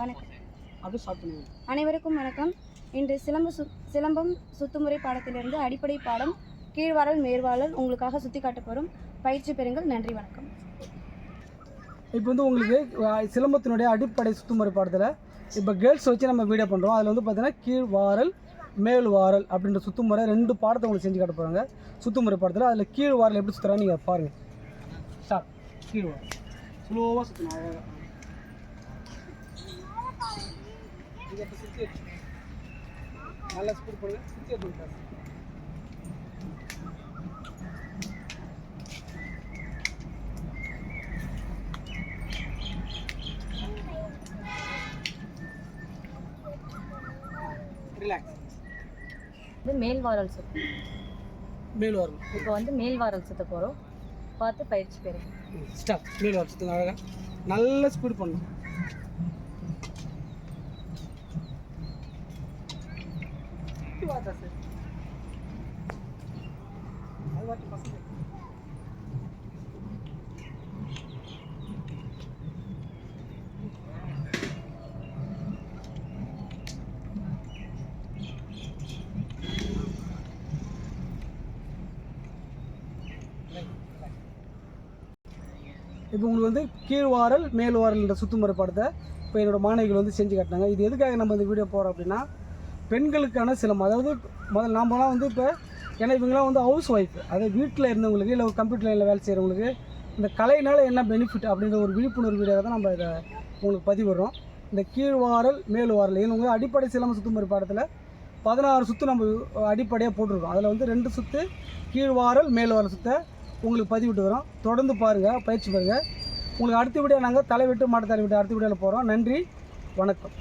வணக்கம். பண்ணுங்க. அனைவருக்கும் வணக்கம். இன்று சிலம்பு சு சிலம்பம் சுத்துமுறை பாடத்திலிருந்து அடிப்படை பாடம் கீழ்வாரல் மேற்வாரல் உங்களுக்காக சுற்றி காட்ட போகிறோம் பயிற்சி பெறுங்கள். நன்றி வணக்கம். இப்போ வந்து உங்களுக்கு சிலம்பத்தினுடைய அடிப்படை சுத்துமுறை பாடத்தில் இப்போ கேர்ள்ஸ் வச்சு நம்ம வீடியோ பண்ணுறோம் அதில் வந்து பார்த்தீங்கன்னா கீழ் வாரல் மேல் வாரல் அப்படின்ற சுத்துமுறை ரெண்டு பாடத்தை உங்களுக்கு செஞ்சு காட்ட போகிறாங்க சுத்துமுறை பாடத்தில் அதில் கீழ் வாரல் எப்படி சுற்றுறாங்க நீங்கள் பாருங்கள் ஸ்டார்ட் கீழ் வாரல் ஸ்லோவாக சுற்றணும் அழகாக இதை இப்போ சுற்றி வச்சு நல்லா ஸ்பீட் பண்ணுங்க சுற்றி எடுத்து ரிலாக்ஸ் சுத்து. மேல் வாரல். இப்போ வந்து மேல்வாரல் சுத்த போகிறோம் பார்த்து பயிற்சி பெறுங்க ஸ்டாப் மேல் வாரல் சுற்றுங்க அழகாக நல்ல ஸ்பீட் பண்ணணும் இப்போ உங்களுக்கு வந்து கீழ்வாரல் மேல்வாரல் மேல் என்ற சுத்துமுறை படத்தை இப்போ என்னோடய மாணவிகள் வந்து செஞ்சு காட்டினாங்க. இது எதுக்காக நம்ம இந்த வீடியோ போகிறோம் அப்படின்னா பெண்களுக்கான சிலம் அதாவது முதல்ல நாமெல்லாம் வந்து இப்போ ஏன்னா இவங்களாம் வந்து ஹவுஸ் ஒய்ஃப் அதாவது வீட்டில் இருந்தவங்களுக்கு இல்லை கம்ப்யூட்டர் லைனில் வேலை செய்கிறவங்களுக்கு இந்த கலையினால் என்ன பெனிஃபிட் அப்படின்ற ஒரு விழிப்புணர்வு வீடியோ தான் நம்ம இதை உங்களுக்கு பதிவிடுறோம். இந்த கீழ்வாரல் மேல் வாரல் அடிப்படை சிலம்ப சுத்துமுறை பாடத்தில் பதினாறு சுற்று நம்ம அடிப்படையாக போட்டிருக்கோம். அதில் வந்து ரெண்டு சுற்று கீழ்வாரல் மேல் உங்களுக்கு பதிவிட்டு வரோம். தொடர்ந்து பாருங்கள் பயிற்சி பாருங்கள் உங்களுக்கு அடுத்த வீடியோ நாங்கள் தலைவிட்டு மாட்டு தலைவிட்டு அடுத்த வீடியோவில் போகிறோம் நன்றி வணக்கம்.